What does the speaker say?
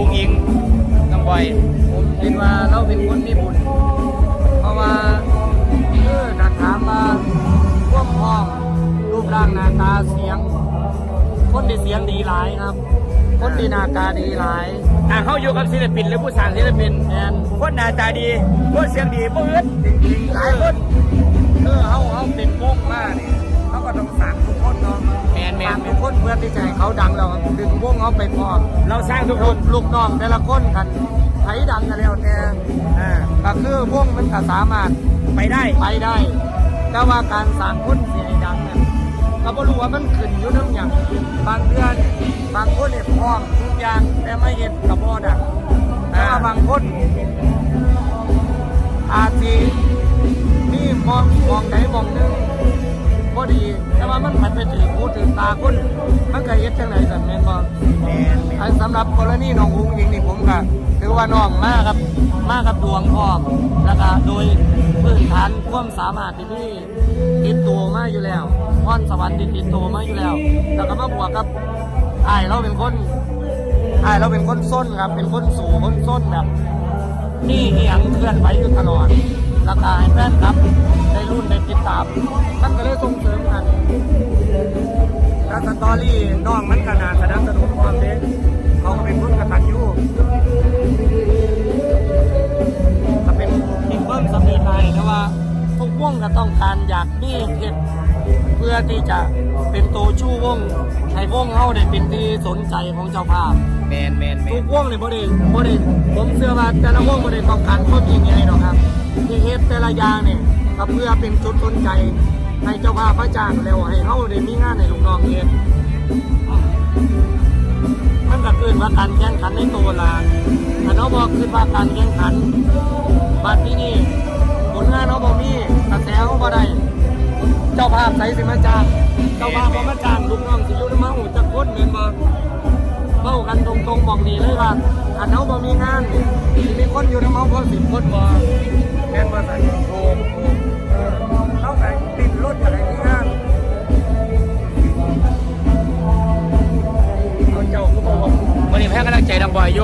อุงอิงน้องบอยผมคิดว่าเราเป็นคนมีบุญเพราะว่าเออถ้าถามว่าพวกพ้องรูปร่างหน้าตาเสียง คนที่เสียงดีหลายครับ คนที่หน้าตาดีหลายอ่าเขาอยู่กับศิลปินหรือผู้สร้างศิลปินแมนคนหน้าตาดีคนเสียงดีบ่อึดจริงๆหลายคนเออเขาเขาเป็นวงมาเนี่ย เพื่อที่จะให้เขาดังเราดึงวงเขาไปพร้อมเราสร้างทุกคนลูกน้องแต่ละคนกันไผดังกันแล้วแต่อ่าก็คือวงมันก็สามารถไปได้ไปได้ แต่ว่าการสร้างคนเสียให้ดังเนี่ยก็บ่รู้ว่ามันขึ้นอยู่น้ำอย่างบางเดือนบางคนเนี่ยพร้อมทุกอย่างแต่ไม่เห็นกับบ่ดังแต่ว่าบางคนอาจสิมีมองมองไหนมองหนึงบ่ ดี แต่ว่ามันมันไปถึงหูถึงตาคนมันก็เฮ็ดจังไดสั่นแม่นบ่แมนแมนอันสำหรับกรณีน้องอุ้งยิงนี่ผมก็ถือว่าน้องมากับมากับดวงพร้อมแล้วก็โดยพื้นฐานความสามารถที่มีติดตัวมาอยู่แล้วพรสวรรค์ที่ติดตัวมาอยู่แล้วแล้วก็มาบวกกับอ้ายเราเป็นคนอ้ายเราเป็นคนส้นครับ เป็นคนสู่คนส้นแบบนี่เอียงเคลื่อนไหวอยู่ตลอด สตอรี่น้องมันขนาดสนับสนุนความเด็กเขาก็เป็นคนกตัญญูก็เป็นทีมเบิ้มสำเร็จได้แต่ว่าทุกวงก็ต้องการอยากมีเพชรเพื่อที่จะเป็นตัวชู้วงให้วงเขาได้เป็นที่สนใจของเจ้าภาพแมนแมนแมทุนกวงเลยบ่ได้บ่ได้ผมเชื่อว่าแต่ละวงบ่ได้ต้องการความยิ่งใหญ่หรอกครับที่เฮ็ดแต่ละอย่างเนี่ยก็เพื่อเป็นจุดสนใจ ให้เจ้าภาพพระจ้างแล้วให้เฮาได้มีงานให้ลูกน้องเฮ็ดมันก็คือว่าการแข่งขันในตัวละถ้าเราบอกคือว่าการแข่งขันบัดที่นี่ผลงานเราบ่มีกระแสเขาบ่ได้เจ้าภาพใส่สิมาจ้างเจ้าภาพบ่มาจ้างลูกน้องสิอยู่นมาหูจักคนแม่นบ่เว้ากันตรงๆบอกนี่เลยว่าถ้าเราบ่มีงานมีคนอยู่ในเฮาพอ10คนบ่แม่นบ่ซั่ เ